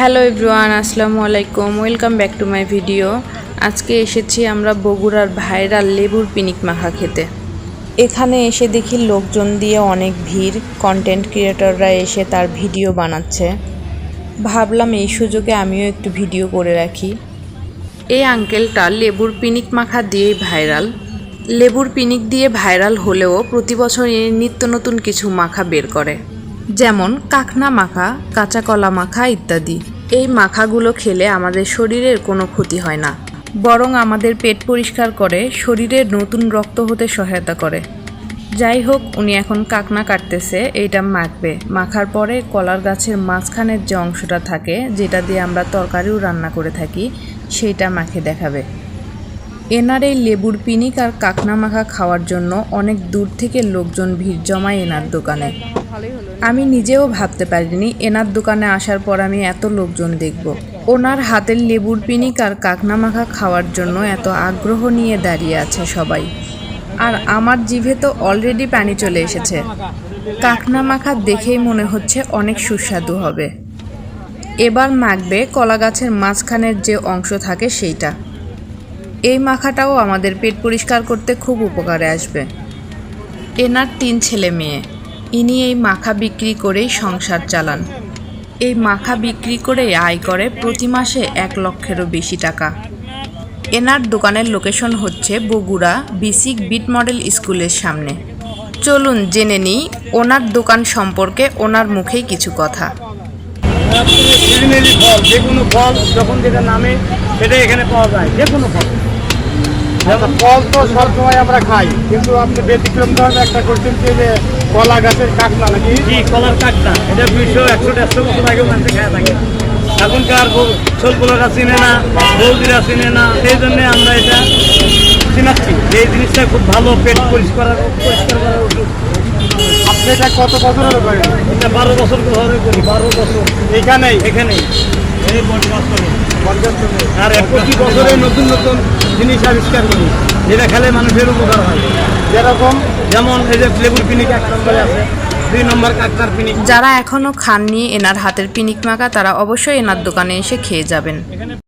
Hello everyone, আসসালামু আলাইকুম। Welcome back to my video. আজকে এসেছি আমরা বগুড়ার ভাইরাল লেবুর পিনিক মাখা খেতে। এখানে এসে দেখি লোকজন দিয়ে অনেক ভিড় কন্টেন্ট ক্রিয়েটররা এসে তার ভিডিও বানাচ্ছে। ভাবলাম এই সুযোগে আমিও একটু ভিডিও করে রাখি। এই আঙ্কেলটা লেবুর পিনিক মাখা দিয়েই ভাইরাল। লেবুর পিনিক দিয়ে ভাইরাল হলেও প্রতি বছর নিত্য নতুন কিছু মাখা বের করে। যেমন কাকনা মাখা, কাঁচা কলা মাখা ইত্যাদি। এই মাখাগুলো খেলে আমাদের শরীরের কোনো ক্ষতি হয় না। বরং আমাদের পেট পরিষ্কার করে, শরীরের নতুন রক্ত হতে সহায়তা করে। যাই হোক, উনি এখন কাকনা কাটতেছে, এইটা মাখবে। মাখার পরে কলার গাছের মাঝখানের যে অংশটা থাকে, যেটা দিয়ে আমরা তরকারিও রান্না করে থাকি, সেইটা মাখে দেখাবে। এনার এই লেবুর পিনিক আর কাকনা মাখা খাওয়ার জন্য অনেক দূর থেকে লোকজন ভিড় জমায় এনার দোকানে। আমি নিজেও ভাবতে পারিনি এনার দোকানে আসার পর আমি এত লোকজন দেখব। ওনার হাতের লেবুর পিনিক আর কাকনা মাখা খাওয়ার জন্য এত আগ্রহ নিয়ে দাঁড়িয়ে আছে সবাই। আর আমার জিভে তো অলরেডি পানি চলে এসেছে। কাকনা মাখা দেখেই মনে হচ্ছে অনেক সুস্বাদু হবে। এবার মাখবে কলা গাছের মাঝখানের যে অংশ থাকে সেইটা। এই মাখাটাও আমাদের পেট পরিষ্কার করতে খুব উপকারে আসবে। এনার তিন ছেলে মেয়ে। ইনি এই মাখা বিক্রি করেই সংসার চালান। এই মাখা বিক্রি করে আয় করে প্রতি মাসে এক লক্ষেরও বেশি টাকা। এনার দোকানের লোকেশন হচ্ছে বগুড়া বিসিক বিট মডেল স্কুলের সামনে। চলুন জেনে নিই ওনার দোকান সম্পর্কে ওনার মুখেই কিছু কথা। ফল, যে কোনো ফল যখন যেটা নামে সেটাই এখানে পাওয়া যায়, যে কোনো ফল। যেমন ফল তো সবসময় আমরা খাই কিন্তু আপনি ব্যতিক্রম ধরনের একটা করছেন যে কলা গাছের কাকনা নাকি? জি কলার কাকনা এটা দুইশো একশো দেড়শো বছর আগে মানুষে খায় থাকে। এখনকার ছোলগুলোরা চিনে না বৌদিরা চিনে না সেই জন্য আমরা এটা চিনাচ্ছি। এই জিনিসটা খুব ভালো পেট পরিষ্কার পরিষ্কার করার ওষুধ আপনি এটা কত বছর হলো করেন এটা বারো বছর ধরে করি বারো বছর। এখানেই? এখানেই। এই। আর প্রতি বছরে নতুন নতুন জিনিস আবিষ্কার করি, যেটা খেলে মানুষের উপকার হয়। যেরকম, যেমন এই যে লেবুর পিনিক এক নম্বরে আছে যারা এখনও খাননি, এনার হাতের পিনিক মাখা তারা অবশ্যই এনার দোকানে এসে খেয়ে যাবেন।